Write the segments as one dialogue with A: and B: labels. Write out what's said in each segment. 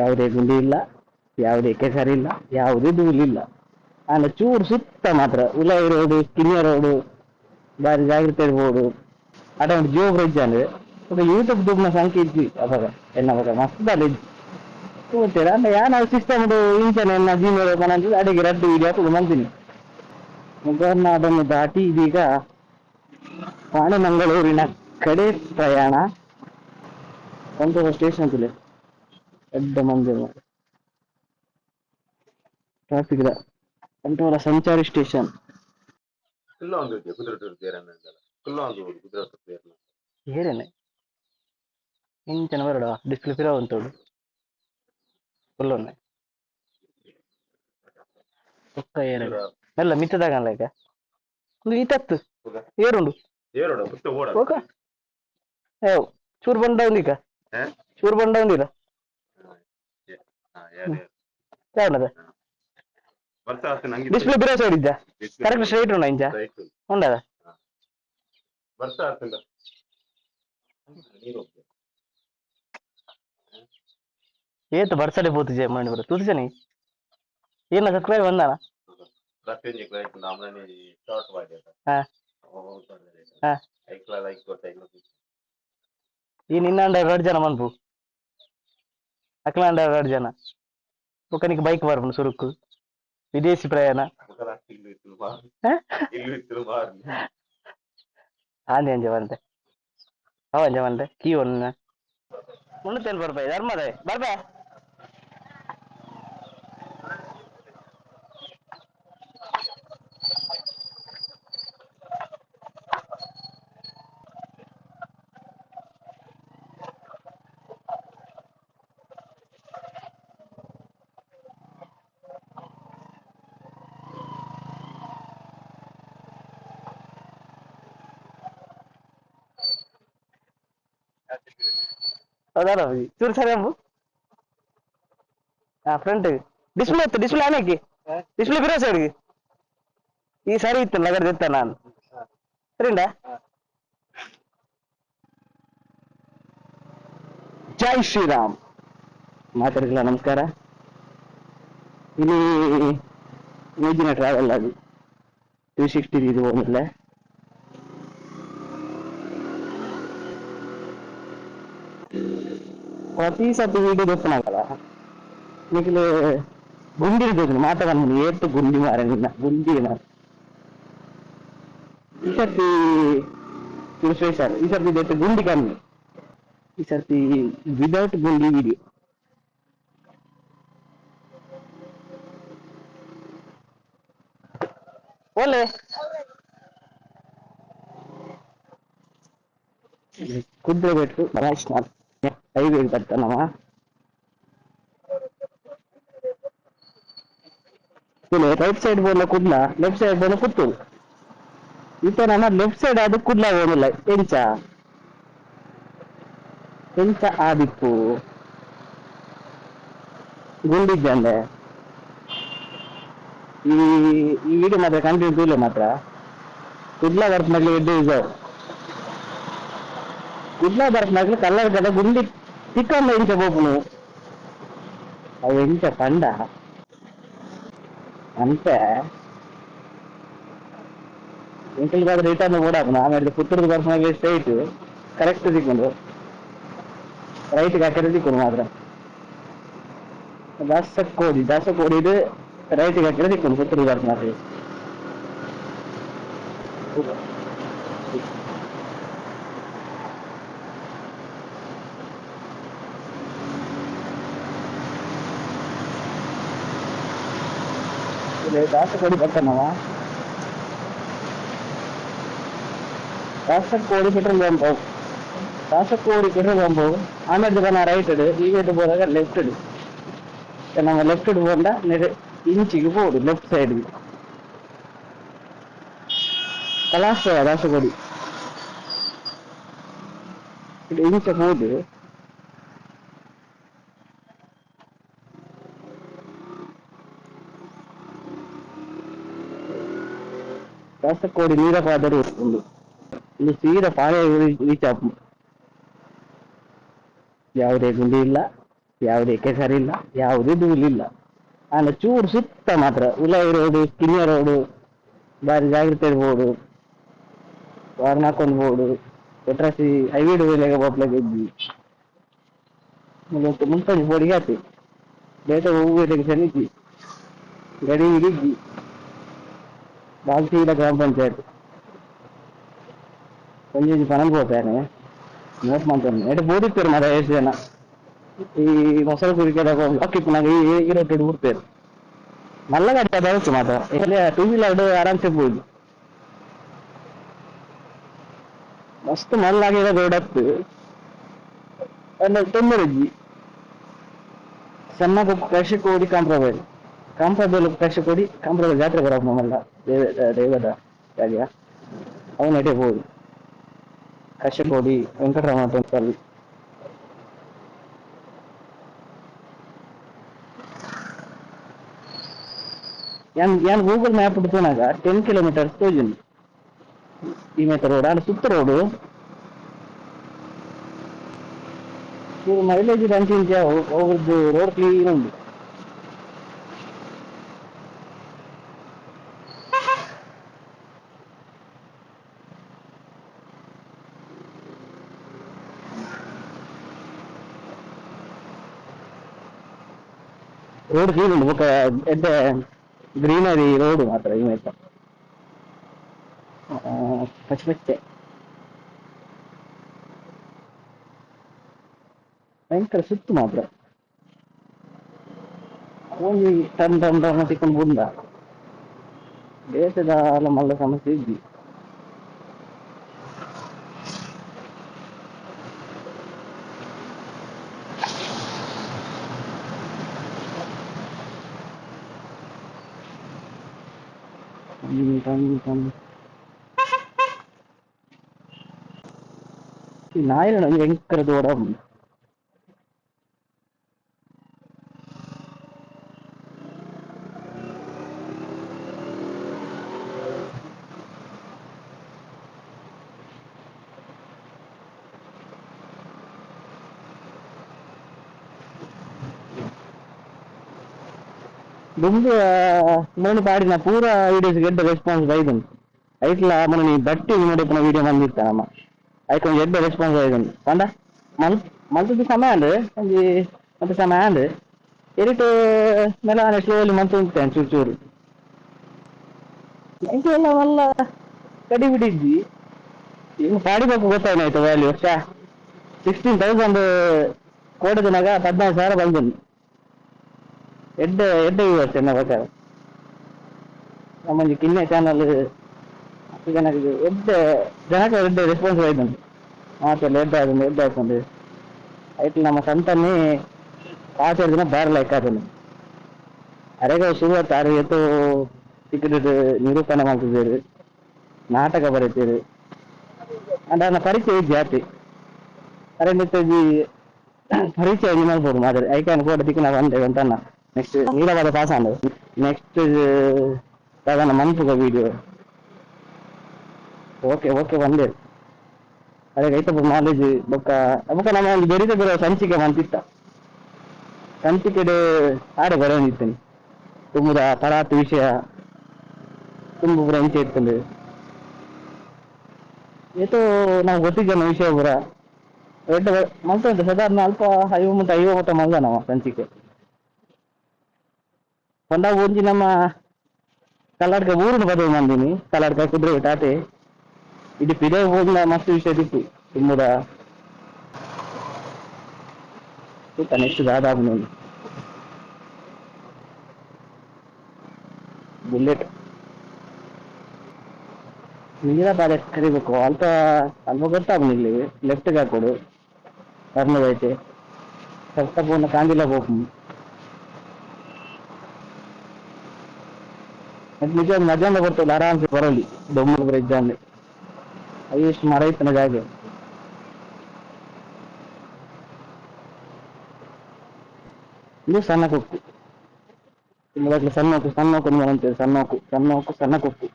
A: ಯಾವುದೇ ಗುಂಡಿ ಇಲ್ಲ ಯಾವುದೇ ಕೆಸರಿ ಇಲ್ಲ ಯಾವುದೇ ಧೂಳಿಲ್ಲ ಆಮೇಲೆ ಚೂರು ಸುತ್ತ ಮಾತ್ರ ಉಲೈ ರೋಡು ಕಿರಿಯ ರೋಡು ಬಾರಿ ಜಾಗ್ರತೆ ಇರ್ಬೋದು ಅದೇ ಒಂದು ಜಿಯೋ ಬ್ರಿಡ್ಜ್ ಅಂದ್ರೆ ಒಂದು ಯೂಟ್ಯೂಬ್ ದುಡ್ಡಿನ ಸಂಖ್ಯೆ ಇದ್ವಿ ಅವಾಗ ಎಲ್ಲ ಅವಾಗ ಮಸ್ತ್ ಅಲ್ಲಿದ್ದು ಕೂತೀರ ಅಂದ್ರೆ ಯಾರು ಸಿಸ್ಟಮ್ ಇಂಚನ ಎನ್ನ ಜೀಮೇಲ್ ಓಪನ್ ಅಡಿಗೆ ರಡ್ಡು ಇಲ್ಲಿ ಹಾಕೊಂಡು ಬಂದಿನಿ ಮುಖರ್ನ ಅದನ್ನು ದಾಟಿ ಇದೀಗ ಪಾಣಮಂಗಳೂರಿನ ಕಡೆ ಪ್ರಯಾಣ ಒಂದು ಸ್ಟೇಷನ್ ತುಲೆ పెద్ద మందిరం ట్రాఫిక్ దా కంటోల
B: సంచారి స్టేషన్ ಕುಲ್ಲೊಂದು ಕುದುರೆಟೂರು ತೇರನ್ನ ಕುಲ್ಲೊಂದು ಕುದುರೆಟೂರು ತೇರನ್ನ
A: ಏರೇನೆ ಇಂಚನ ಬರಡ ಡಿಸ್ಪ್ಲೇ ಪಿರ ಉಂಟೋಡು ಕುಲ್ಲೊನ್ನೆ ಒಕ್ಕ ಏರೆ ಎಲ್ಲ ಮಿತ್ತದಾಗಲ್ಲ ಈಗ ಒಂದು ಈತತ್ತು ಏರುಂಡು
B: ಏರೋಡ
A: ಓಕ ಏ ಚೂರು ಬಂಡ ಉಂದಿಕ ಚೂರು ಬಂಡ ಉಂದಿಲ್ಲ ಉಂಡ ಇಂಚ ಉಂಡದ ఏత బర్సడే పోతు చూసాని ఏనా సబ్స్క్రైబ్ వందానా ఈ నిన్న ರೆಡ್ ಜನ ಮನ್ಪು అఖిలాండ అవార్డు
B: జన ఒకనికి బైక్
A: వరపును
B: సురుకు విదేశీ ప్రయాణ
A: ಆಂಜೆ ಅಂಜೆ ಬಂದೆ ಅವ ಅಂಜೆ ಬಂದೆ ಕೀ ಒನ್ನ ಮುನ್ನೂತ್ತೇನು ಬರ್ಬಾಯ್ ಧರ್ಮದೇ ಬರ್ಬಾ ಅದಾರ ಚೂರು ಸರಿ ಅಬ್ಬು ಹಾ ಫ್ರಂಟ್ ಡಿಸ್ಪ್ಲೇ ಇತ್ತು ಡಿಸ್ಪ್ಲೇ ಆನೇಕಿ ಡಿಸ್ಪ್ಲೇ ಬೇರೆ ಸೈಡ್ಗೆ ಈ ಸಾರಿ ಇತ್ತು ನಗರದ ಇತ್ತ ನಾನು ಸರಿಂಡ ಜೈ ಶ್ರೀರಾಮ್ ಮಾತಾಡಿಲ್ಲ ನಮಸ್ಕಾರ ಇಲ್ಲಿ ಮೇಜಿನ ಟ್ರಾವೆಲ್ ಆಗಿ ತ್ರೀ ಸಿಕ್ಸ್ಟಿ ಇದು ಹೋಗಿಲ್ಲ ಹೊಸೀಸ ಪೀಳಿಗೆಗೆ ಗೊತ್ತನಾಗಲ್ಲ ನಿಕ್ಲೆ ಗುಂಡಿ ಇರ್ಬೇಕು ಮಾತಾಡಲ್ಲ ಏಟ್ಟು ಗುಂಡಿ ಮಾರಲಿಲ್ಲ ಗುಂಡಿ ಈ ಸರ್ತಿ ಇದು ಸ್ಪೆಷಲ್ ಈ ಸರ್ತಿ ಜೊತೆ ಗುಂಡಿ ಕಮ್ಮಿ ಈ ಸರ್ತಿ ವಿದೌಟ್ ಗುಂಡಿ ವಿಡಿಯೋ बोले ಕುದ್ರೆ ಬಿಟ್ಟು ಬರಾಯ್ತು ಹೈವೇಗೆ ಬರ್ತಾನವ ರೈಟ್ ಸೈಡ್ ಬೋಲ ಕುಡ್ಲ ಲೆಫ್ಟ್ ಸೈಡ್ ಬೋಲ ಕುತ್ತು ಈತ ನನ್ನ ಲೆಫ್ಟ್ ಸೈಡ್ ಅದು ಕುಡ್ಲ ಓದಿಲ್ಲ ಎಂಚ ಎಂಚ ಆ ಗುಂಡಿದ್ದೆ ಅಂದ್ರೆ ಈ ಈ ವಿಡಿಯೋ ಮಾತ್ರ ಕಂಟಿನ್ಯೂ ಇಲ್ಲ ಮಾತ್ರ ಕುಡ್ಲ ಬರ್ತ ಮಾಡ್ಲಿ ಎಡ್ಡು ಇದು ಕುಡ್ಲ ಬರ್ತ ಕಲ್ಲರ್ ಗದ ಗುಂಡಿ ಟಿಕ್ಟಾಕ್ ಲೈನ್ ಹೋಗ್ನು ಅವು ಎಂತ ಕಂಡ ಅಂತ ಎಂಕಲ್ಗೆ ಆದ್ರೆ ರಿಟರ್ನ್ ಓಡಾಕ್ನು ಆಮೇಲೆ ಪುತ್ತೂರದ ಬರ್ಸ್ನಾಗೆ ಸ್ಟ್ರೈಟ್ ಕರೆಕ್ಟ್ ಸಿಕ್ಕೊಂಡು ರೈಟ್ಗೆ ಹಾಕಿದ್ರೆ ಸಿಕ್ಕೊಂಡು ಮಾತ್ರ ದಾಸ ಕೋಡಿ ದಾಸ ಕೋಡಿ ಇದು ರೈಟ್ಗೆ ಹಾಕಿದ್ರೆ ಸಿಕ್ಕೊಂಡು ಪುತ್ತೂರದ ಬರ್ಸ್ನಾಗೆ ರಾಸಕೋಡಿ ಬರ್ತಾನವ ರಾಸಕೋಡಿ ಪೆಟ್ರೋಲ್ ಪಂಪ್ ರಾಸಕೋಡಿ ಪೆಟ್ರೋಲ್ ಪಂಪ್ ಆಮೇಲೆ ಬನ್ನ ರೈಟ್ ಇಡು ಈ ಗೇಟ್ ಹೋದಾಗ ಲೆಫ್ಟ್ ಇಡು நம்ம லெஃப்ட் போண்டா இன்ச்சுக்கு போடு லெஃப்ட் சைடு கலாச ராசகோடி இன்ச்ச போடு ಕಾಸರಕೋಡು ನೀರವಾದರೂ ಒಂದು ಇಲ್ಲಿ ಸೀದ ಪಾಳೆ ರೀಚ್ ಯಾವುದೇ ಗುಂಡಿ ಇಲ್ಲ ಯಾವುದೇ ಕೆಸರಿಲ್ಲ ಯಾವುದೇ ಧೂಳಿಲ್ಲ ಆಮೇಲೆ ಚೂರು ಸುತ್ತ ಮಾತ್ರ ಉಲಾಯಿ ರೋಡು ಕಿನಿಯ ರೋಡು ಬಾರಿ ಜಾಗ್ರತೆ ಇರ್ಬೋದು ವಾರ್ನ್ ಬೋಡು ಒಟ್ರಾಸಿ ಹೈವೇಡ್ ಮೇಲೆ ಬಪ್ಲಾಗ ಇದ್ವಿ ಇವತ್ತು ಮುಂತಾನೆ ಬೋಡಿಗೆ ಆತಿ ಬೇಗ ಹೋಗಿ ಸನಿದ್ವಿ ಗಡಿ ಹಿಡಿದ್ವಿ வாழ்க்கையில கிராம பஞ்சாயத்து కొంచెం పనులు పోతాను నోట్ మంతాను అంటే బోధిస్తారు మరి ఏదైనా ఈ మొసలు కురికేదా ఇప్పుడు నాకు ఈ రొట్టెడు ఊరిపోయారు మళ్ళా కడితే అదవచ్చు మాట టూ వీలర్ ఆరాంసే పోయింది మస్తు మళ్ళాగే రోడత్తు ತೊಂದರೆ ಸಣ್ಣ ಕೃಷಿ ಕೋಡಿ ಕಾಂಪ್ರಮೈಸ್ ಕಂಪುಬೆಲು ಕಚೇರಿ ಕಂಪುಬೆಲು ಜಾತ್ರೆ ಬರಬಹುದು ದೇವೇದಾ ದೇವೇದಾ ಜಾರಿಯ ಆಗ ನಡೇಬಹುದು ಆಶೇ ಕೋಡಿ ಎಂಕಟ ರಾಮನಾಥ್ ಸರ್ ಇಲ್ಲಿ ಇಲ್ಲಿ ಹೋಗು ಮ್ಯಾಪ್ ಬಿಡತೀನಾ ಗಾ 10 ಕಿಲೋಮೀಟರ್ ಸೋಜಿನ ಈ ಮೈತ್ರ ರೋಡನ ಸುತ್ರ ರೋಡು ಇಲ್ಲಿ ಮೈಲೇಜ್ ಅಂಟಿಂಗೆ ಓವರ್ದಿ ರೋಡ್ ಕ್ಲೀನ್ ಇರಿದೆ రోడ్ క్లీన్ ఒక పెద్ద గ్రీనరీ రోడ్ మాత్రం ఏమైతే పచ్చి పచ్చితే ಭಯಂಕರ ಸುತ್ತು ಮಾತ್ರ ಒಂದು ಟನ್ ಟನ್ ಟನ್ ಸಿಕ್ಕೊಂಡು ಬಂದ ಬೇಸದ ಮಲ್ಲ ಸಮಸ್ಯೆ ಇದ್ದಿ வாங்கிட்டாங்க நாயில எங்கிறதோட ரொம்ப మొన్న పాడిన పూరా వీడియోస్ గెడ్డ రెస్పాన్స్ అయింది ఇట్లా మన నీ బట్టి వినడిపిన వీడియో మంది ఇస్తానమ్మ అది కొంచెం గెడ్డ రెస్పాన్స్ అయింది పండ మల్ మల్తుంది సమయాలు అది అంత సమయాలు ఎరిటు మెలానే స్లోలీ మంతు ఉంటాను చూరు చూరు ఇంకెಲ್ಲ వల్ల ಕಡಿಮೆ ಬಿಡಿದ್ವಿ ಈಗ ಪಾಡಿಬೇಕು ಗೊತ್ತಾಯ್ತು ವ್ಯಾಲ್ಯೂ ಅಷ್ಟಾ ಸಿಕ್ಸ್ಟೀನ್ ತೌಸಂಡ್ ಕೋಟೆ ದಿನಾಗ ಹದಿನೈದು ಸಾವಿರ ಬಂದಿದ್ದು எட்ட எட்ட வியூவர்ஸ் என்ன பார்க்காரு நம்ம కింద ఛానల్ నాకు ఎంత జనకు ఎంత రెస్పాన్స్ అవుతుంది మాతో లేట్ అవుతుంది లేట్ అవుతుంది అయితే నమ్మ సంతాన్ని ఆచరిదిన బేరలు ఎక్కాతుంది అరేగా శివ తారు ఎంతో టికెట్ నిరూపణ ಮಾಡ್ತಿದ್ದೀರಿ ನಾಟಕ ಬರೀತೀರಿ ಅದನ್ನ ಪರಿಚಯ ಜಾತಿ ಅರೆ ನಿತ್ಯ ಪರಿಚಯ ಮಾಡ್ಬೋದು ಮಾದರಿ ಐಕಾನ್ ಕೂಡ ದಿಕ್ಕು ನಾವು ಅಂತೇವೆ ಅಂತ ನೆಕ್ಸ್ಟ್ ನೀಡವಾದ ಪಾಸಾಂಡ್ ನೆಕ್ಸ್ಟ್ ತಗೊಂಡ ಮಂಪುಗ ವಿಡಿಯೋ ಓಕೆ ಓಕೆ ಒಂದೇ ಅದೇ ರೈತ ನಾಲೇಜ್ ಬೊಕ್ಕ ಬೊಕ್ಕ ನಮ್ಮ ಒಂದು ಬೆರಿದ ಬರೋ ಸಂಚಿಕೆ ಮಂತಿತ್ತ ಸಂಚಿಕೆಡೆ ಆಡೆ ಬರೋನಿತ್ತೇನೆ ತುಂಬುದ ಪರಾತ್ ವಿಷಯ ತುಂಬ ಪುರ ಇಂಚೆ ಇರ್ತದೆ ಏತೋ ನಾವು ಗೊತ್ತಿದ್ದೇನೆ ವಿಷಯ ಪುರ ದೊಡ್ಡ ಮಂತ ಸಾಧಾರಣ ಅಲ್ಪ ಐವತ್ತು ಐವತ್ತು ಮಂದ ನಮ್ಮ ಸಂಚಿಕೆ ಹೊಂಡ ಒಂಜಿ ನಮ್ಮ ಕಲ್ಲಾಡ್ಕ ಊರಿನ ಬದಲು ನಂದಿನಿ ಕಲ್ಲಾಡ್ಕ ಕುದುರೆ ಟಾಟೆ ಇಡೀ ಪಿದೆ ಹೋಗ್ಲ ಮಸ್ತ್ ವಿಷಯ ದಿಕ್ಕು ತುಂಬದ ನೆಕ್ಸ್ಟ್ ದಾದಾಬ್ ನೋಡಿ ಬುಲೆಟ್ ನೀರ ಬಾಲೆ ಕರಿಬೇಕು ಅಲ್ಪ ಅಲ್ಪ ಗೊತ್ತಾಗ್ಲಿಲ್ಲ ಲೆಫ್ಟ್ಗೆ ಹಾಕೊಡು ಟರ್ನ್ ಐತೆ ಸ್ವಲ್ಪ ಪೂರ್ಣ ಕಾಂದಿಲ್ಲ ಹೋಗ್ತೀನಿ ನಿಜಾಂದ ಬರ್ತಲ್ಲ ಆರಾಮ್ಸೆ ಬರಲಿ ದೊಮ್ಮಲ ಎಕ್ಸಾಮ್ಲಿ ಹೈಯೆಸ್ಟ್ ಮರ ಇತ್ತನ ಜಾಗ ಇದು ಸಣ್ಣ ಕೊಕ್ಕು ಇಲ್ಲದಾಗ್ಲೇ ಸಣ್ಣ ಹೊಕ್ಕು ಸಣ್ಣ ಹೊಕ್ಕು ಮರ ಅಂತೇಳಿ ಸಣ್ಣ ಹೊಕ್ಕು ಸಣ್ಣ ಹೊಕ್ಕು ಸಣ್ಣ ಕೊಕ್ಕು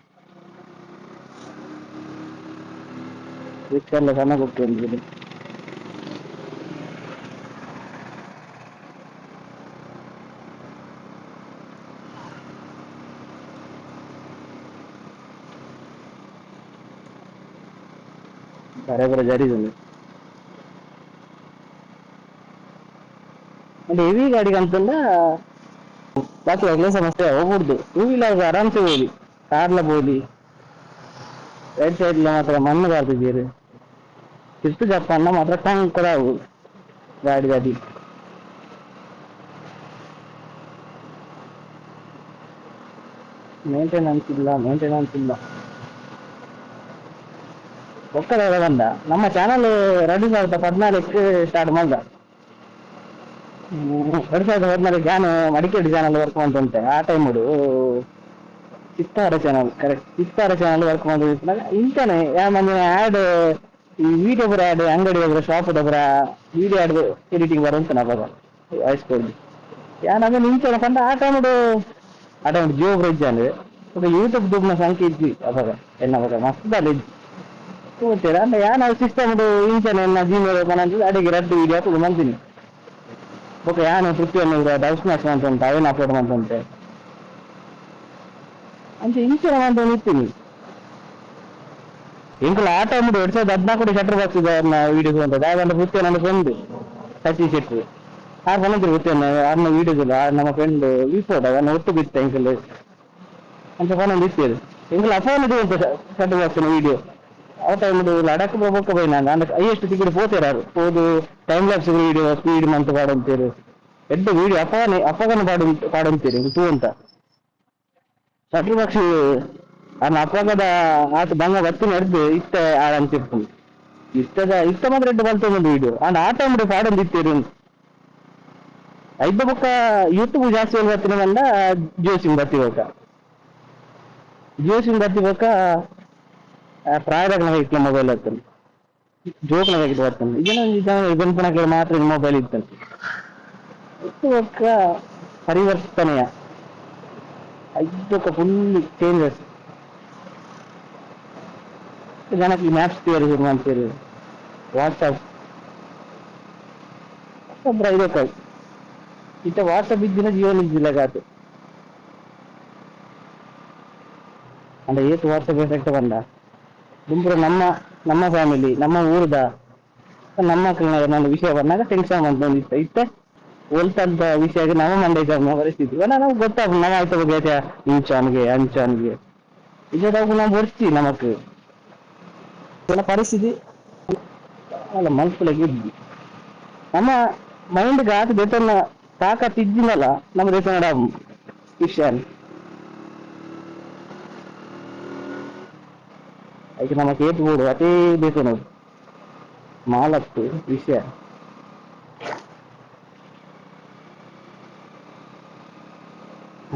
A: ರಿಕ್ಷಾ ಎಲ್ಲ ಸಣ್ಣ ಕೊಕ್ಕು ಅಂತಿದ್ದೀನಿ సరే జారీ అంటే హెవీ గాడికి అంతుందా బాకీ ఒకే సమస్య అవ్వకూడదు టూ వీలర్ ఆరామ్సే పోదు కార్లో పోదు రైట్ సైడ్లో మాత్రం మన్ను కాదు తీరు తిప్పు చెప్పన్నా మాత్రం టంగ్ కూడా అవ్వదు గాడి గది మెయింటెనెన్స్ ಇಲ್ಲ ಮೇಂಟೆನೆನ್ಸ್ ಇಲ್ಲ பொக்கடையில ಬಂದ ನಮ್ಮ சேனல் ரெண்டு ಸಾವಿರದ ಹದಿನಾಲ್ಕು ಸ್ಟಾರ್ಟ್ ಮಾಡ್ದ ಎರಡು ಸಾವಿರದ ಹದಿನಾಲ್ಕು ನಾನು ಮಡಿಕೇರಿ ಚಾನಲ್ ವರ್ಕ್ ಮಾಡ್ತಂತೆ ಆ time Chittara channel correct Chittara channel work ಮಾಡಿದಾಗ ಇಂತಾನೆ ಯಾ ಮೊನ್ನೆ ಆ್ಯಡ್ ಈ ವಿಡಿಯೋ ಬರ ಆ್ಯಡ್ ಅಂಗಡಿ ಒಬ್ಬರ ಶಾಪ್ ಒಬ್ಬರ ವಿಡಿಯೋ ಆ್ಯಡ್ ಎಡಿಟಿಂಗ್ ಬರುವಂತ ನಾ ಬರ ವಾಯ್ಸ್ ಕೊಡ್ದು ಯಾ ನಿಂತಾನೆ ಪಂಡ ಆ ಟೈಮ್ ಆ ಟೈಮ್ ಜಿಯೋ ಬ್ರಿಡ್ಜ್ ಅಂದ್ರೆ ಯೂಟ್ಯೂಬ್ ದುಡ್ಡಿನ ಸಂಖ್ಯೆ ಇದ್ವಿ ಅವಾಗ ಎಲ್ಲ ಮಸ್ತ್ ಅಲ್ಲಿ ಇದ್ವಿ kumoteran ya na system itu internet na Gmail mana juga ada gerak di dia tuh mantin oke ya na trip yang udah daus mas mantan tahu na upload mantan teh அந்த ಇಂಚರ ಒಂದು ನಿಂತೀನಿ ಇಂಕಲ ಆ ಟೈಮ್ ಎರಡು ಸಾವಿರದ ಹದಿನಾಲ್ಕು shutter box ಇದೆ videos ಅಂತ ಯಾಕಂದ್ರೆ ಗೊತ್ತೇ ನನಗೆ ಬಂದು ಸತೀಶ್ ಶೆಟ್ಟಿ ಆ ಬಂದ್ರೆ ಗೊತ್ತೇ ಅವ್ರನ್ನ ವಿಡಿಯೋಸ್ ನಮ್ಮ ಫ್ರೆಂಡ್ ವಿಫೋಟ್ ಅವನ್ನ ಒಟ್ಟು ಬಿತ್ತು ಇಂಕಲ್ ಅಂತ ಫೋನ್ ಒಂದು ಇತ್ತು ಇಂಕಲ ಫೋನ್ ಇದೆ ಅಂತ ಶಟರ್ ಬಾಕ್ಸ್ ವಿಡಿಯೋ ಆ ടൈമില് ಲಡಾಖ್ ಹೋಗ್ಬೇಕು ಬೈ ನಾನು ಅಂದ್ರೆ ಹೈಯೆಸ್ಟ್ ಸಿಕ್ಕಿದ್ದು ಪೋತೇರಾರು ಹೋದು time lapse video speed month ಪಾಡಂತೀರಿ ಎಡ್ಡ ವೀಡಿಯೋ ಅಪನೆ ಅಪಗನ ಪಾಡು ಪಾಡಂತೀರಿ ಟೂ ಅಂತ ಸಟ್ರ ಪಕ್ಷಿ ಅನ್ನ ಅಪಗದ ಆತ ಬಂಗ ಬತ್ತಿ ನಡೆದು ಇತ್ತ ಆಡಂತಿರ್ತೀನಿ ಇತ್ತದ ಇತ್ತ ಮಾತ್ರ ಎಡ್ಡ ಬಲ್ತ ಒಂದು ವಿಡಿಯೋ ಅಂಡ್ ಆ ಟೈಮ್ ಪಾಡಂದಿತ್ತೀರಿ ಐದ ಬೊಕ್ಕ ಯೂಟ್ಯೂಬ್ ಜಾಸ್ತಿ ಹೋಗಿ ಬರ್ತೀನಿ ಬಂದ ಜಿಯೋ ಸಿಮ್ ಬರ್ತಿಬೇಕ ಜಿಯೋ ಸಿಮ್ ಬರ್ತಿಬೇಕ ಪ್ರಾಯದಾಗ ಐತ್ಲ ಮೊಬೈಲ್ ಐತಲ್ಲ ಜೋಕ್ನಾಗ ಇದು ಬರ್ತಲ್ಲ ಏನೋ ಇದು ಇದನ್ ಪಣಕ್ಕೆ ಮಾತ್ರ ಮೊಬೈಲ್ ಇತ್ತಲ್ಲ ಇವಕ್ಕ ಪರಿವರ್ತನೆಯ ಇದಕ್ಕ ಫುಲ್ ಚೇಂಜಸ್ ಜನಕ್ಕೆ ಈ ಮ್ಯಾಪ್ಸ್ ಥಿಯರಿ ಶುರು ಮಾಡ್ತೀರಿ ವಾಟ್ಸಪ್ ಒಬ್ಬರ ಇದಕ್ಕ ಇತ್ತ ವಾಟ್ಸಪ್ ಇದ್ದಿನ ಜೀವನ ಇದ್ದಿಲ್ಲ ಕಾತು ಅಂದ್ರೆ ಏತು ವಾಟ್ಸಪ್ ಎಫೆಕ್ಟ್ ಬಂದ ಗುಂಪು ನಮ್ಮ ನಮ್ಮ ಫ್ಯಾಮಿಲಿ ನಮ್ಮ ಊರದ ನಮ್ಮ ನನ್ನ ವಿಷಯ ಬಂದಾಗ ಟೆನ್ಷನ್ ಅಂತ ಬಂದಿತ್ತು ಇತ್ತೆ ಒಲ್ತಂತ ವಿಷಯ ನಾವು ಮಂಡ್ಯ ಬರೆಸ್ತಿದ್ವಿ ನಾವು ಗೊತ್ತಾಗ ನಾವು ಆಯ್ತು ಬಗ್ಗೆ ಇಂಚಾನ್ಗೆ ಅಂಚಾನ್ಗೆ ಇದಾಗ ನಾವು ಬರ್ತಿ ನಮಕ್ ಎಲ್ಲ ಪರಿಸ್ಥಿತಿ ಅಲ್ಲ ಮನ್ಸುಲಾಗಿ ಇದ್ವಿ ನಮ್ಮ ಮೈಂಡ್ಗೆ ಆತ ದೇತನ ತಾಕತ್ತು ಇದ್ದಿನಲ್ಲ ನಮ್ಮ ದೇತನ ವಿಷಯ అయితే మన కేపు కూడా అదే బేసినది ಮಾಲತ್ತು ವಿಷಯ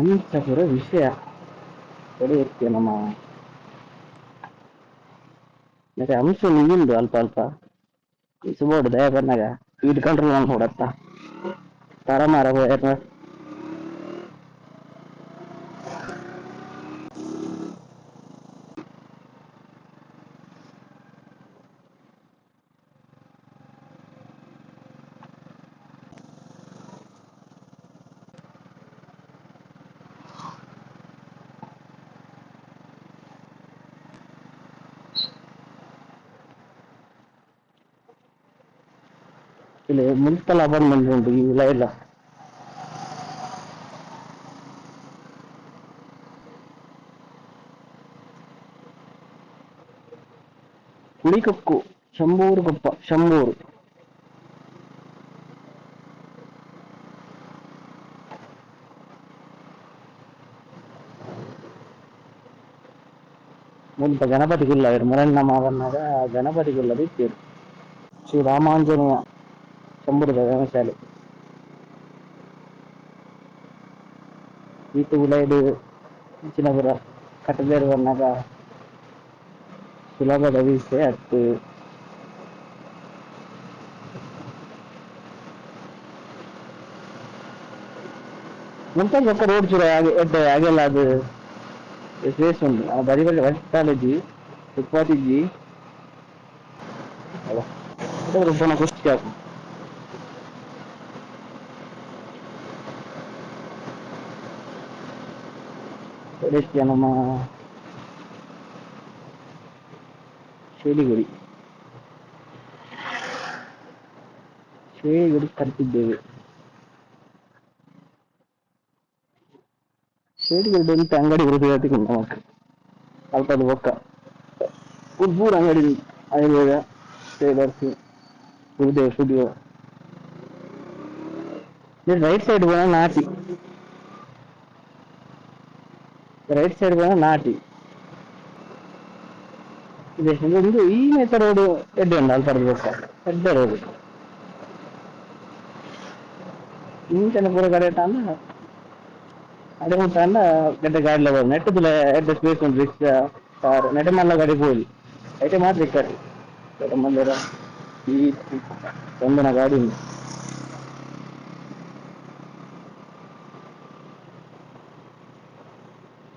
A: ಅಂತಪುರ ವಿಷಯ ಪಡೆಯುತ್ತೆ ನಮ್ಮ ಮತ್ತೆ ಅಂಶ ನೀವಿಂದು ಅಲ್ಪ ಅಲ್ಪ ಸುಬೋಡು ದಯ ಬಂದಾಗ ಇದು ಕಂಟ್ರೋಲ್ ಮಾಡಿ ನೋಡತ್ತ ತರಮಾರ நிறுத்த லாபம் பண்றது விலையில குளிக்கு கணபதி கோயில் முரண் நம்ம கணபதி கோயில் போய் தேர் ஸ்ரீ ராமாஞ்சனியா ಸಮೃದ್ಧಶಾಲೆ ಈತು ಉಳೈಡು ಚಿನ್ನಪುರ ಕಟ್ಟಬೇರು ಬಂದಾಗ ಸುಲಭದ ವೀಸೆ ಅತ್ತು ಮುಂತಾದ ಪಕ್ಕ ರೋಡ್ ಚೂರ ಹಾಗೆ ಎಡ್ಡೆ ಹಾಗೆಲ್ಲ ಅದು ಸ್ಪೇಸ್ ಉಂಟು ಆ ಬರಿ ಬರಿ ಹೊಸ್ತಾಳಿದ್ದಿ ತುಪ್ಪಾತಿದ್ದಿ ಅಲ್ಲ ರುಬ್ಬನ ಕುಸ್ತಿ ಹಾಕು கொடைக்கானமா சிலிகுடி சிலிகுடி ತಲುಪಿದ್ದೇವೆ ಸಿಲಿಗುಡಿಯಲ್ಲಿ ಅಂಗಡಿ ಇರುವುದು ಅದಕ್ಕೆ ನಮಗೆ ಅಲ್ಪ ಅದು ಒಕ್ಕ ಉರ್ಬೂರ್ ಅಂಗಡಿ Ayurveda tailors Gurudev studio right side போனா நாட்டி ರೈಟ್ ಸೈಡ್ ಬಂದ್ರೆ ನಾಟಿ ಇದೊಂದು ಈ ಮೇತ ರೋಡ್ ಎಡ್ಡೆ ಉಂಟು ಅಲ್ಲಿ ಬರ್ಬೇಕು ಎಡ್ಡೆ ರೋಡ್ ಇಂಚನ ಪೂರ ಕಡೆ ಅಂದ್ರೆ ಅದೇ ಉಂಟು ಅಂದ್ರೆ ಗಡ್ಡೆ ಗಾಡಿಲ ಬರೋದು ನೆಟ್ಟದಿಲ್ಲ ಎಡ್ಡೆ ಸ್ಪೇಸ್ ಉಂಟು ರಿಕ್ಷಾ ಕಾರ್ ನೆಟಮಲ್ಲ ಗಾಡಿ ಹೋಗಿ అయితే మాత్రం ఇక్కడ ఇక్కడ మందిరా ఈ చందన గాడి ఉంది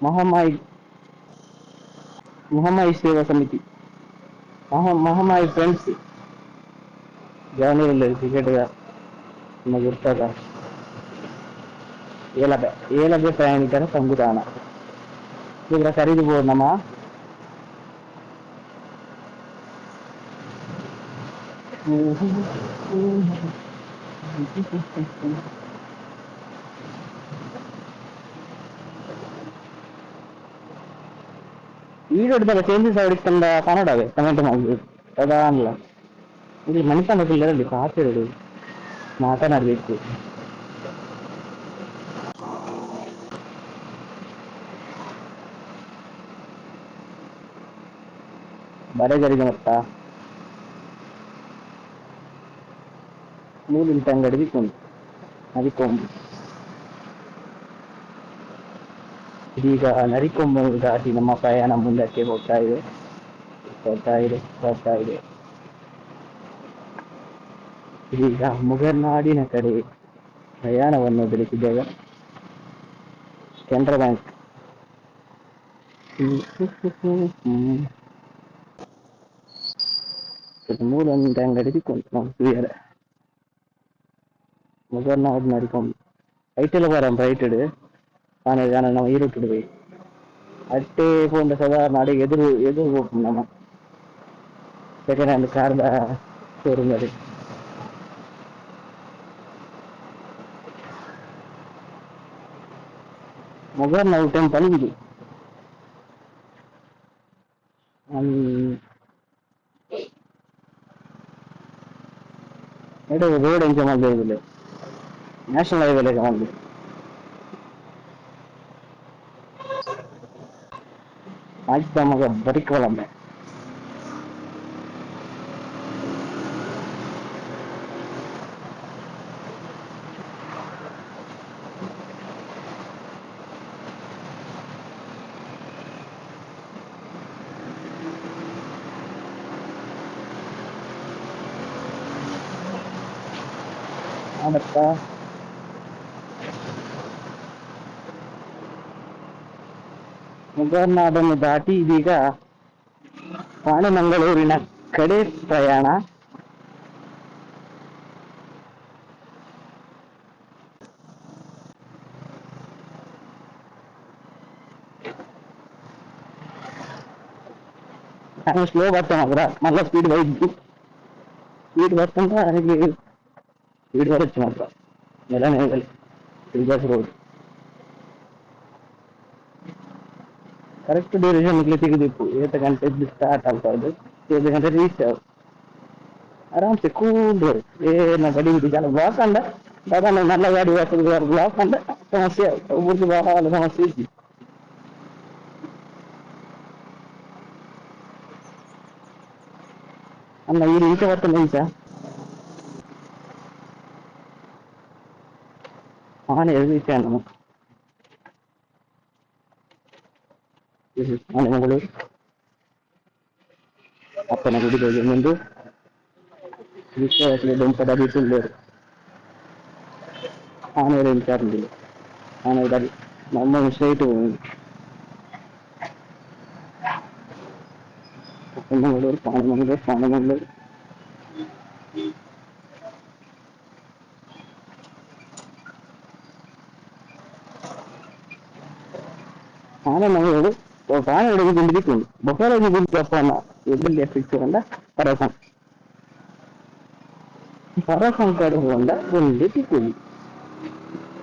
A: මහමයි මහමයි සේවා සමිති මහ මහමයි ෆ්‍රෙන්ඩ්ස් ජානේල ටිකට් එක මගුර්තක ඒලබ ඒලබ ප්‍රయాణికර සංගුදාන ఇక్కడ ఖరీదు పోతున్నామా Mm-hmm. வீடியோ எடுத்த சேஞ்சஸ் ஆயிடுச்சு மனுஷன் பாத்து மாட்டா நடந்துச்சு வரை கருக மாட்டா நூலில் தங்கடி கொண்டு அது கொண்டு Hindi ka narikomoga kasi na makaya ng bunda kay Hokkaido. Hokkaido, Hokkaido. ಇದೀಗ ಮುಗರ್ನಾಡಿನ ಕಡೆ ಪ್ರಯಾಣವನ್ನು ಬೆಳೆಸಿದ್ದೇವೆ ಕೆನರಾ ಬ್ಯಾಂಕ್ ಮೂರೊಂದು ಅಂಗಡಿಕೊಂಡು ನಾವು முகர்நாடு இருக்கும் ரைட்டில் வரேன் ரைட்டு காணொலியான நம்ம ஈரோட்டு போய் அட்டை போன்ற சாதாரண நாடு எதிர் எதிர் எதிர்கோக்கும் நம்ம செகண்ட் ஹேண்ட் சார்ந்த ஷோரூம் அது முகர் நவு டைம் பழுகுது ரோடு எங்கே மாதிரி நேஷனல் ஹைவேல இருக்க மாதிரி Antes da mga balik ko lang eh. Ano pa? ಮುಗರ್ನಾಡನ್ನು ದಾಟಿ ಇದೀಗ ರಾಣೆಮಂಗಳೂರಿನ ಕಡೆ ಪ್ರಯಾಣ ನಾನು ಸ್ಲೋ ಬರ್ತಾನೆ ಅದರ ಮಲ್ಲ ಸ್ಪೀಡ್ ಬೈದ್ದು ಸ್ಪೀಡ್ ಬರ್ತಂದ್ರೆ ನನಗೆ ಸ್ಪೀಡ್ ಬರುತ್ತೆ ಮಾತ್ರ ಎಲ್ಲ ನೆಲದಲ್ಲಿ road correct correct duration click दिखो ये तक घंटे स्टार्ट आता कर दो ये तक घंटे रीच आउट आराम से कूल रहे ये ना गाड़ी भी चला ब्लॉक अंडा दादा ना नाला गाड़ी वापस गया ब्लॉक अंडा समस्या ऊपर से बाहर वाला समस्या थी అన్న ఈ రీచ్ అవుతుంది సార్ అవును ఎదురు ఇచ్చాను അങ്ങനെ മകള് അപ്പനെ കൂടി പോകുന്നുണ്ട് വിശ്വാസ വീട്ടിലുള്ളവർ ആനയുടെ എനിക്കറിഞ്ഞില്ല ആനയുടെ നമ്മൾ വിഷയമായിട്ട് പോകുന്നു മംഗളൂർ പാണമംഗളൂർ പാണമംഗളൂർ ആന Mangalore Bofana ndio kundi lipi? Bofana ni kundi la Bofana. Ile ya fitu onda Farafan. Farafan కాడు onda kundi lipi?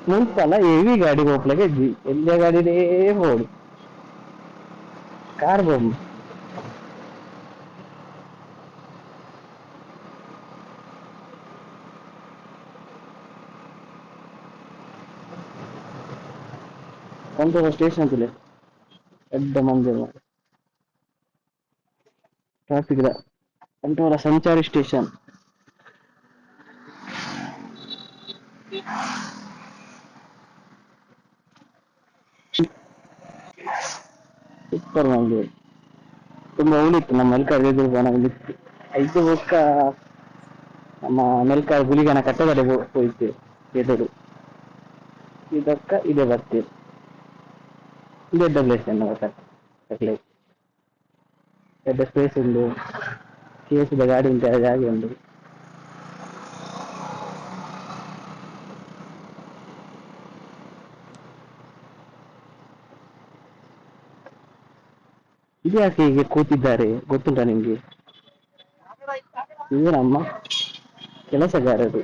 A: ಮುಂಪಲ ಹೆವಿ ಗಾಡಿ ಹೋಗ್ಲಿಕ್ಕೆ ಇದ್ವಿ ಎಲ್ಲ ಗಾಡಿನೇ ಹೋಗಿ ಕಾರ್ ಬೊಮ್ಮ ಒಂದು ಸ್ಟೇಷನ್ ತುಲೆ ದೊಡ್ಡ ಮಂಜೂರು ಟ್ರಾಫಿಕ್ ಟ್ರಾಫಿಕ್ ಕಂಠೋರ ಸಂಚಾರಿ ಸ್ಟೇಷನ್ ಸೂಪರ್ ಮಂಜೂರು ತುಂಬಾ ಉಳಿತು ನಮ್ಮ ಮಲ್ಕಾರ್ ಗೆದ್ದಿರ್ಬೋದು ನಮಗೆ ಐದು ಬೊಕ್ಕ ನಮ್ಮ ಮೆಲ್ಕಾರ್ ಗುಲಿಗನ ಕಟ್ಟದಡೆ ಹೋಯ್ತು ಎದುರು ಇದಕ್ಕ ಇದೆ ಬರ್ತೀವಿ ಇಲ್ಲ ಡಬಲ್ಸ್ ಏನೋ ಸರ್ ಕರೆಕ್ಟ್ಲೇ ಎ ಡಿಸ್ಪ್ಲೇಸ್ ಇಂದ ಕ್ಯಸ್ ಬೆಗಡಿನ ತರ ಜಾರೆ ಇಂದ ಇಲ್ಲಿ ಆ ಕೀಗೆ ಕೂತಿದ್ದಾರೆ ಗೊತ್ತುಂಟಾ ನಿಮಗೆ ಏನಮ್ಮ ಕೆಲಸ ಕರೆದು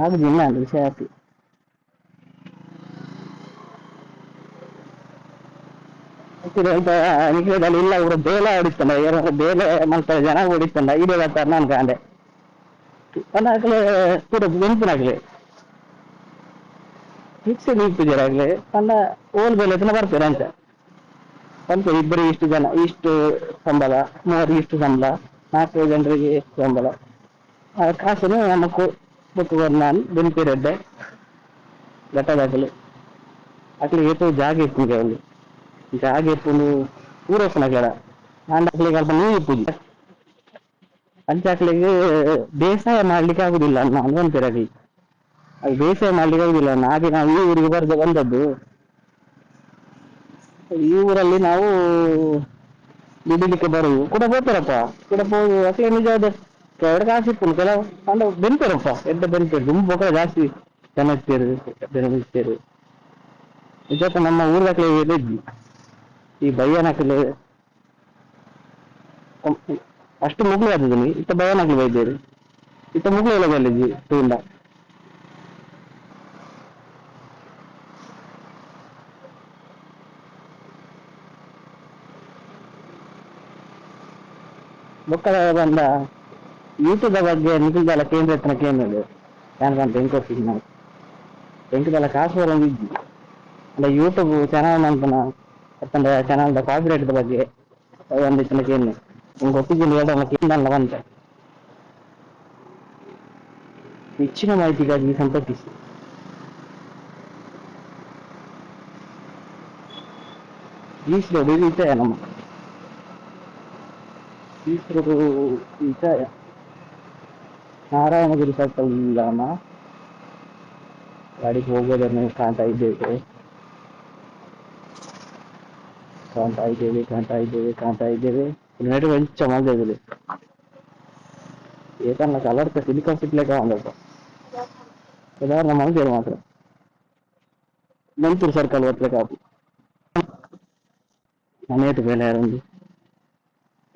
A: ಹಾಗೆ ಏನಂದ್ರು ಶಾಸ್ತಿ ಆಗ್ತಿದೆ ಅಂತ ನಿಖೇದಲ್ಲಿ ಇಲ್ಲ ಅವರು ಬೇಲೆ ಹೊಡಿತಂಡ ಬೇಲೆ ಮಾಡ್ತಾರೆ ಜನ ಹೊಡಿತಂಡ ಇದೆ ಹೇಳ್ತಾರೆ ನಾನು ಕಾಂಡೆ ಅದಾಗಲೇ ಕೂಡ ನೆನಪಿನಾಗಲಿ ಫಿಕ್ಸ್ ನಿಂತಿದ್ದೀರಾಗಲಿ ನನ್ನ ಓಲ್ ಬೆಲೆ ತನ ಬರ್ತೀರಾ ಅಂತ ಇಬ್ಬರು ಇಷ್ಟು ಜನ ಇಷ್ಟು ಸಂಬಳ ಮೂವರಿಗೆ ಇಷ್ಟು ಸಂಬಳ ನಾಲ್ಕೈದು ಜನರಿಗೆ ಇಷ್ಟು ಸಂಬಳ ಆ ಕಾಸನ್ನು ನಮ್ಮ ನಾನು ಬೆನಿಫಿಟ್ ಘಟದಾಗಲಿ ಜಾಗ ಇತ್ತು ಅಲ್ಲಿ Gagepulo puro senaga ನಾನು ದಾಖಲೆಗೆ ನೀವು ಇಪ್ಪುಜಿ ಅಂಚಾಕ್ಲೆಗೆ ಬೇಸಾಯ ಮಾಡ್ಲಿಕ್ಕೆ ಆಗುದಿಲ್ಲ ನಾನು ಅಂತೀರಾಗಿ ಅದು ಬೇಸಾಯ ಮಾಡ್ಲಿಕ್ಕೆ ಆಗುದಿಲ್ಲ ಹಾಗೆ ನಾವು ಈ ಊರಿಗೆ ಬರ್ದು ಬಂದದ್ದು ಈ ಊರಲ್ಲಿ ನಾವು ದುಡಿಲಿಕ್ಕೆ ಬರುವು ಕೂಡ ಹೋಗ್ತಾರಪ್ಪ ಕೂಡ ಹೋಗಿ ಅಸಲೇ ನಿಜ ಅದೇ ಕೆಳಗಡೆ ಕಾಸು ಇತ್ತು ಕೆಲವು ಅಂದ್ರೆ ಬೆನ್ಪೇರಪ್ಪ ಎಂತ ಬೆನ್ಪೇರು ತುಂಬ ಕೂಡ ಜಾಸ್ತಿ ಚೆನ್ನಾಗಿ ಸೇರು ಬೆನಬಿಸ್ತೇರು ನಿಜಪ್ಪ ನಮ್ಮ ಊರ್ದಾಕ್ಲೆ ಇದ್ವಿ ಈ ಬಯ್ಯನಕಲೆ ಅಷ್ಟು ಮುಗುಳು ಬರ್ತದೆ ಇತ್ತ ಬಯ್ಯನಕಲೆ ಬೈದೇರಿ ಇತ್ತ ಮುಗುಳು ಎಲ್ಲ ಬೈಲಿದ್ವಿ ತೂಂಡ ಮಕ್ಕಳ ಬಂದ ಯೂಟ್ಯೂಬ್ ಬಗ್ಗೆ ನಿಖಿಲ್ದಲ್ಲ ಕೇಂದ್ರ ಹತ್ರ ಕೇಂದ್ರ ಯಾರು ಬಂತ ಎಂಕೋಸಿ ನಾವು ಎಂಕದಲ್ಲ ಕಾಸು ಬರೋದಿದ್ವಿ ಅಂದ್ರೆ ಯೂಟ್ಯೂಬ್ ಚೆನ್ನಾಗಿ ಮಾಡ್ತಾನ ಯಾಕಂದ್ರೆ ಚಾನಲ್ದ ಕಾಪಿರೈಟ್ ಬಗ್ಗೆ ಒಂದು ಒಂದಿಷ್ಟು ಕೇಳಿ ನಿಮ್ಗೆ ಒಪ್ಪಿಗೆ ಹೇಳೋಣ ಕೇಂದ್ರಲ್ಲ ಅಂತ ಹೆಚ್ಚಿನ ಮಾಹಿತಿಗಾಗಿ ಸಂಪರ್ಕಿಸಿ ಈಶ್ವರು ಹಿಡಿಯುತ್ತೆ ನಮ್ಮ ಈಶ್ವರು ಈತ ನಾರಾಯಣಗಿರಿ ಸರ್ಕಲ್ ಧಾಮ ಗಾಡಿಗೆ ಹೋಗೋದನ್ನು ಕಾಣ್ತಾ ಇದ್ದೇವೆ ಕಾಣ್ತಾ ಇದ್ದೇವೆ ಕಾಣ್ತಾ ಇದ್ದೇವೆ ಕಾಣ್ತಾ ಇದ್ದೇವೆ ಏಕನ್ನ ಸಿಲಿಕಾನ್ ಮಾತ್ರ ಮೈಸೂರು ಸರ್ಕಲ್ ಒತ್ತಲೆ ಕಾಪು ಮನೆಯದು ಬೆಲೆ ಒಂದು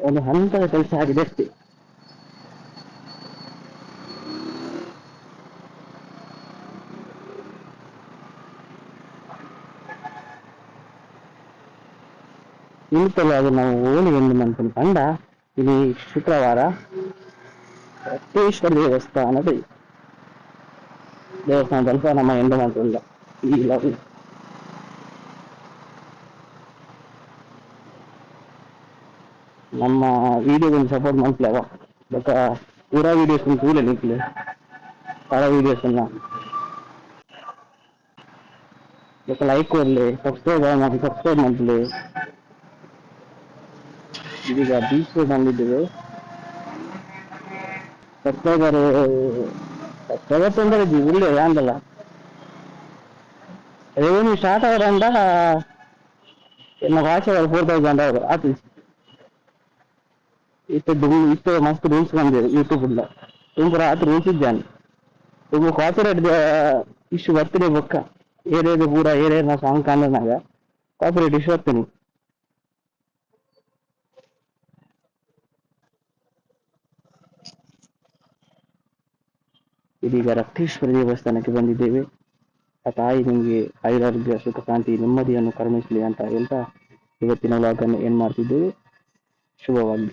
A: ಒಂದು ಹಂತದ ಕೆಲಸ ಆಗಿದೆ ಅಷ್ಟೇ ನಿಮಿತ್ತಲಾಗಿ ನಾವು ಓಲಿ ಎಂದು ನಂಬನ್ನು ಕಂಡ ಇಲ್ಲಿ ಶುಕ್ರವಾರ ರಕ್ತೇಶ್ವರ ದೇವಸ್ಥಾನದ ದೇವಸ್ಥಾನ ತಲುಪ ನಮ್ಮ ಎಂದು ಮಂತ್ರದ ಈ ಲವ್ ನಮ್ಮ ವಿಡಿಯೋ ಒಂದು ಸಪೋರ್ಟ್ ಮಾಡ್ಲವ ಬಟ್ ಪೂರ ವಿಡಿಯೋಸ್ ಒಂದು ಕೂಲ ನಿಕ್ಲಿ ಪರ ವಿಡಿಯೋಸ್ ಅನ್ನ ಲೈಕ್ ಕೊಡ್ಲಿ ಸಬ್ಸ್ಕ್ರೈಬ್ ಮಾಡಿ ಸಬ್ಸ್ಕ್ರೈಬ್ ಮಾಡ್ಲಿ ಇದೀಗ ಬೀಚ್ ರೋಡ್ನಲ್ಲಿದ್ದೀವಿ ಸಬ್ಸ್ಕ್ರೈಬರ್ ಸಬ್ಸ್ಕ್ರೈಬರ್ಸ್ ಅಂದರೆ ಇಲ್ಲೇ ಯಾಂದಲ್ಲ ರೆವೆನ್ಯೂ ಸ್ಟಾರ್ಟ್ ಅವರಂಡ ನಮ್ಮ ಫೋರ್ ತೌಸಂಡ್ ಅವರು ಆತು ಇಷ್ಟು ಇಷ್ಟು ಮಸ್ತ್ ರೂಲ್ಸ್ ಬಂದಿದೆ ಯೂಟ್ಯೂಬಲ್ಲ ತುಂಬ ರಾತ್ರಿ ರೂಲ್ಸ್ ಇದ್ದಾನೆ ತುಂಬ ಕಾಪಿರೇಟ್ ಇಶ್ಯೂ ಬರ್ತೀನಿ ಬೊಕ್ಕ ಏರಿಯಾದ ಪೂರ ನಾವು ಸಾಂಗ್ ಕಾಣದಾಗ ಇಶ್ಯೂ ಬರ್ತೀನಿ ಇದೀಗ ರಕ್ತೇಶ್ವರ ದೇವಸ್ಥಾನಕ್ಕೆ ಬಂದಿದ್ದೇವೆ ಆ ತಾಯಿ ನಿಮಗೆ ಐರಾರೋಗ್ಯ ಸುಖ ಶಾಂತಿ ನೆಮ್ಮದಿಯನ್ನು ಕರುಣಿಸಲಿ ಅಂತ ಹೇಳ್ತಾ ಇವತ್ತಿನ ವ್ಲಾಗನ್ನು ಏನು ಮಾಡ್ತಿದ್ದೇವೆ ಶುಭವಾಗಲಿ